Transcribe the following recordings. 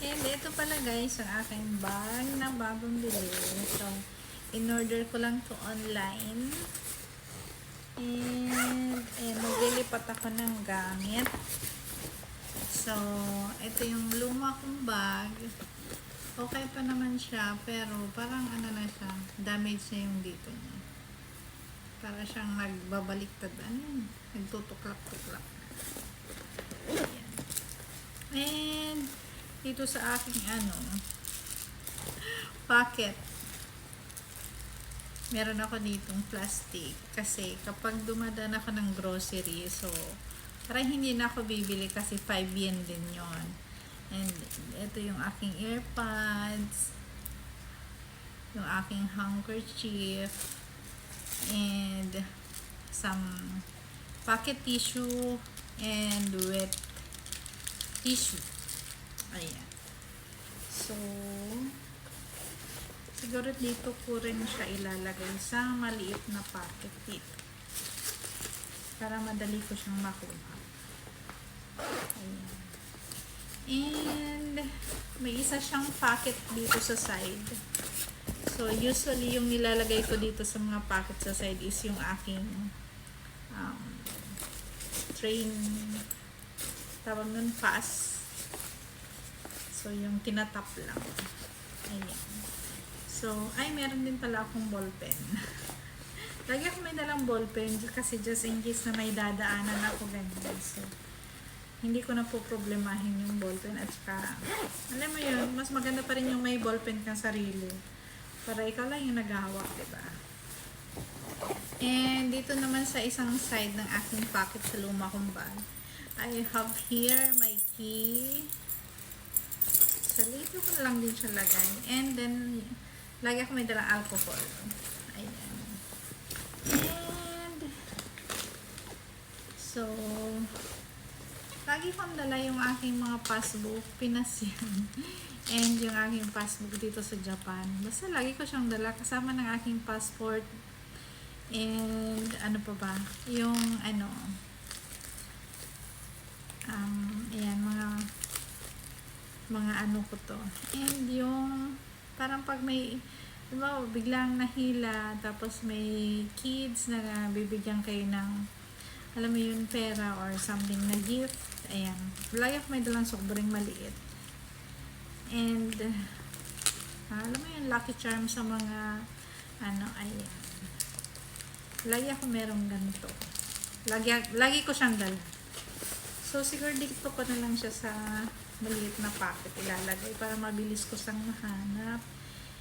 And ito pala guys, ang aking bag na bagong bili. So, in-order ko lang to online. And, eh, maglilipat ako ng gamit. So, ito yung luma kong bag. Okay pa naman siya, pero parang ano na siya, damage na yung dito niya. Para siyang nagbabaliktad. Ano yun? Nagtutuklak-tuklak. And, dito sa aking ano, pocket. Meron ako ditong plastic. Kasi kapag dumadaan ako ng grocery, so, parang hindi na ako bibili kasi 5 yen din yon And, ito yung aking earpods, yung aking handkerchief, and some pocket tissue, and wet tissue. Ayan. So, siguro dito ko rin siya ilalagay sa maliit na pocket dito. Para madali ko siyang makuha. And, may isa siyang pocket dito sa side. So, usually, yung nilalagay ko dito sa mga pocket sa side is yung aking um, train tawag nun pass so yung tinatap lang. Ayan. So ay meron din pala akong ballpen lagi ako may dalang ballpen kasi just in case na may dadaanan ako ganyan. So hindi ko na po problemahin yung ballpen at saka alam mo yun mas maganda pa rin yung may ballpen kang sarili para ikaw lang yung naghahawak diba? And dito naman sa isang side ng aking pocket sa luma kong bag I have here my key. So, dito ko na lang din siya lagay. And then, lagi ako may dalang alcohol. Ayan. And, so, lagi kong dala yung aking mga passbook. Pinas yan. And yung aking passbook dito sa Japan. Basta lagi ko siyang dala kasama ng aking passport. And, ano pa ba? Yung, ano, um, ayan, mga mga ano ko to. And yung, parang pag may, diba, biglang nahila, tapos may kids na bibigyan kayo ng, alam mo yun, pera or something na gift. Ayan. Lagi ako may dalang sobrang maliit. And, ah, alam mo yun, lucky charm sa mga, ano, ayan. Lagi ako merong ganito. Lagi, lagi ko siyang dala. So, siguro dito ko na lang siya sa maliit na pocket ilalagay para mabilis ko sang mahanap.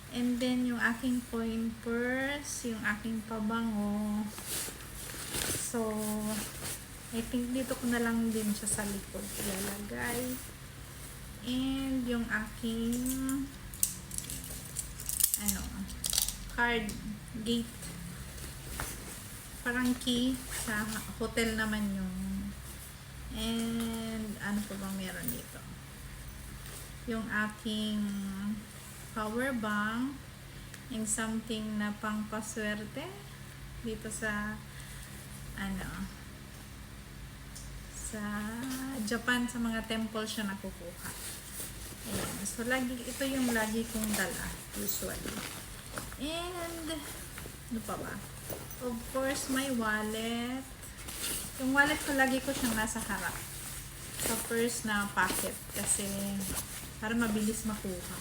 And then, yung aking coin purse, yung aking pabango. So, I think dito ko na lang din siya sa likod ilalagay. And yung aking ano, card gate. Parang key sa hotel naman yung And, ano pa bang meron dito? Yung aking power bank. Yung something na pang paswerte. Dito sa, ano, sa Japan, sa mga temple siya nakukuha. Ayan. So, lagi, ito yung lagi kong dala, usually. And, ano pa ba? Of course, my wallet. Yung wallet ko, lagi ko siyang nasa harap. Sa first na pocket. Kasi, para mabilis makuha.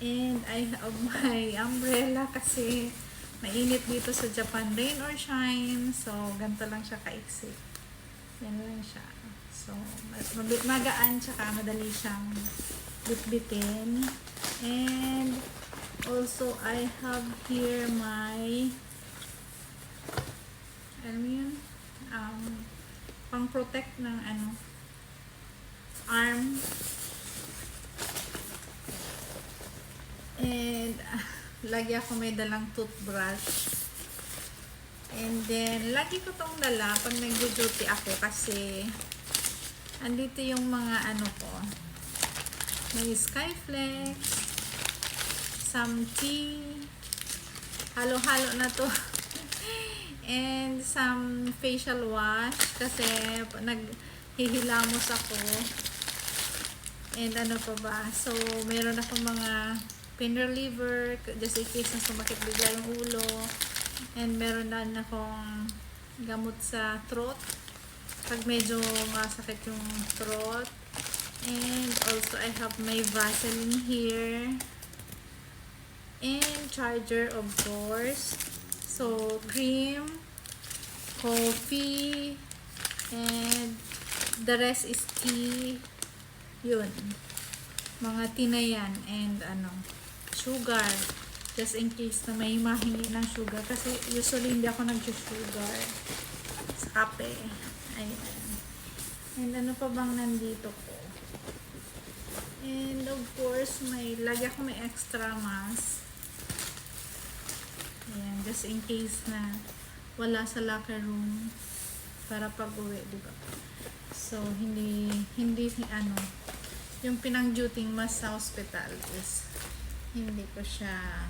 And, I have my umbrella kasi mainit dito sa Japan. Rain or shine. So, ganito lang siya kaiksi. Yan lang siya. So, magaan tsaka madali siyang bitbitin. And, also, I have here my alam mo yun? um, pang-protect ng ano, arm. And, ah, lagi ako may dalang toothbrush. And then, lagi ko tong dala pag nag-duty ako kasi andito yung mga ano ko. May Skyflex, some tea, halo-halo na to. and some facial wash kasi naghihilamos ako And ano pa ba? So, meron ako mga pain reliever, just in case na sumakit bigla yung ulo. And meron na akong gamot sa throat. Pag medyo masakit yung throat. And also, I have my Vaseline here. And charger, of course. So, cream, coffee, and the rest is tea. Yun. Mga tea na yan. And ano, sugar. Just in case na may mahingi ng sugar. Kasi usually hindi ako nag-sugar sa kape. Ayan. And ano pa bang nandito ko? And of course, may lagi ako may extra mask. Ayan, just in case na wala sa locker room para pag-uwi, di ba? So, hindi, hindi, ano, yung pinang-duting mas sa hospital is hindi ko siya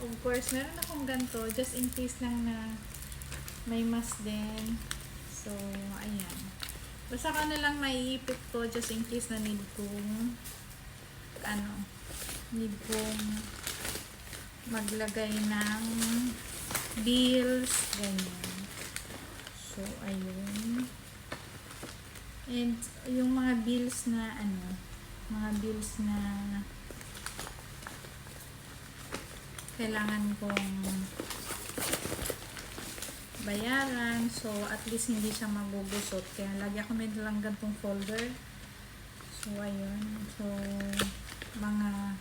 of course, meron akong ganito just in case lang na may mas din. So, ayan. Basta ka na lang maiipit ko just in case na need kong ano, need kong maglagay ng bills, ganyan. So, ayun. And yung mga bills na ano, mga bills na kailangan kong bayaran. So, at least hindi siya magugusot. Kaya lagi ako may dalang gantong folder. So, ayun. So, mga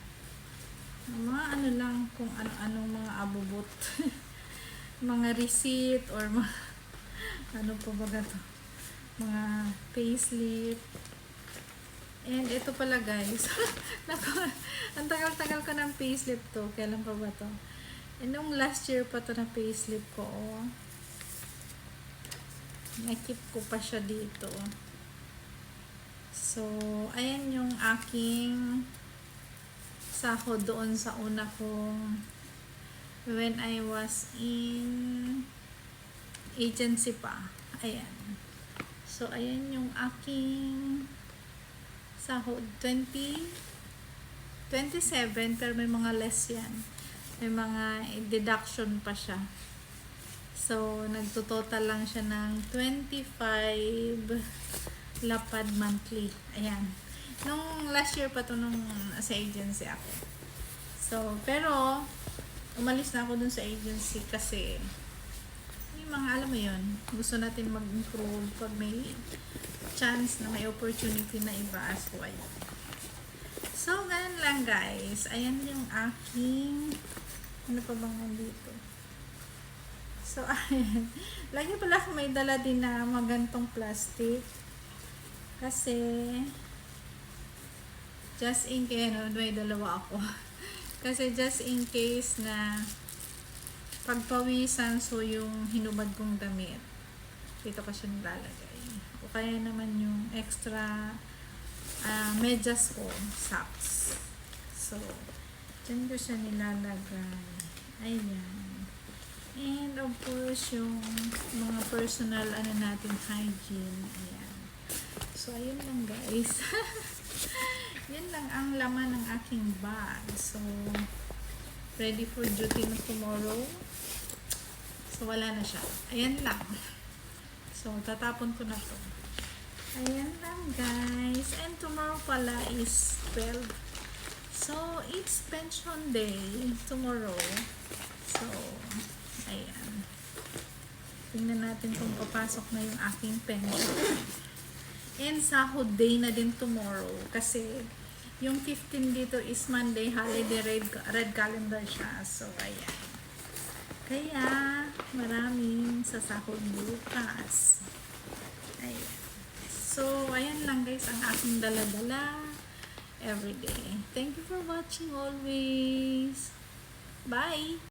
mga ano lang kung ano-anong mga abubot. mga receipt or mga ano po ba to? Mga payslip. And ito pala guys. Nako, ang tagal-tagal ko ng payslip to. Kailan pa ba to? And nung last year pa to na payslip ko. Oh. Nakip ko pa siya dito. So, ayan yung aking sahod doon sa una kong when I was in agency pa. Ayan. So, ayan yung aking sahod. 20 27 pero may mga less yan. May mga deduction pa siya. So, nagtototal lang siya ng 25 lapad monthly. Ayan. Nung last year pa to nung sa agency ako. So, pero, umalis na ako dun sa agency kasi yung mga alam mo yun, gusto natin mag-improve pag may chance na may opportunity na iba as well. So, ganun lang guys. Ayan yung aking ano pa bang nandito? So, ayan. Lagi pala ako may dala din na magantong plastic. Kasi, just in case, ano, may dalawa ako. Kasi just in case na pagpawisan, so yung hinubad kong damit, dito ko siya nilalagay. O kaya naman yung extra uh, medyas ko, socks. So, dyan ko siya nilalagay. Ayan. And of course, yung mga personal ano natin hygiene. Ayan. So, ayun lang guys. Yan lang ang laman ng aking bag. So, ready for duty na tomorrow. So, wala na siya. Ayan lang. So, tatapon ko na to. Ayan lang, guys. And tomorrow pala is 12. So, it's pension day tomorrow. So, ayan. Tingnan natin kung papasok na yung aking pension. And sahod day na din tomorrow. Kasi, yung 15 dito is Monday, holiday red, red calendar siya. So, ayan. Kaya, maraming sasahod bukas. Ayan. So, ayan lang guys ang aking dala-dala everyday. Thank you for watching always. Bye!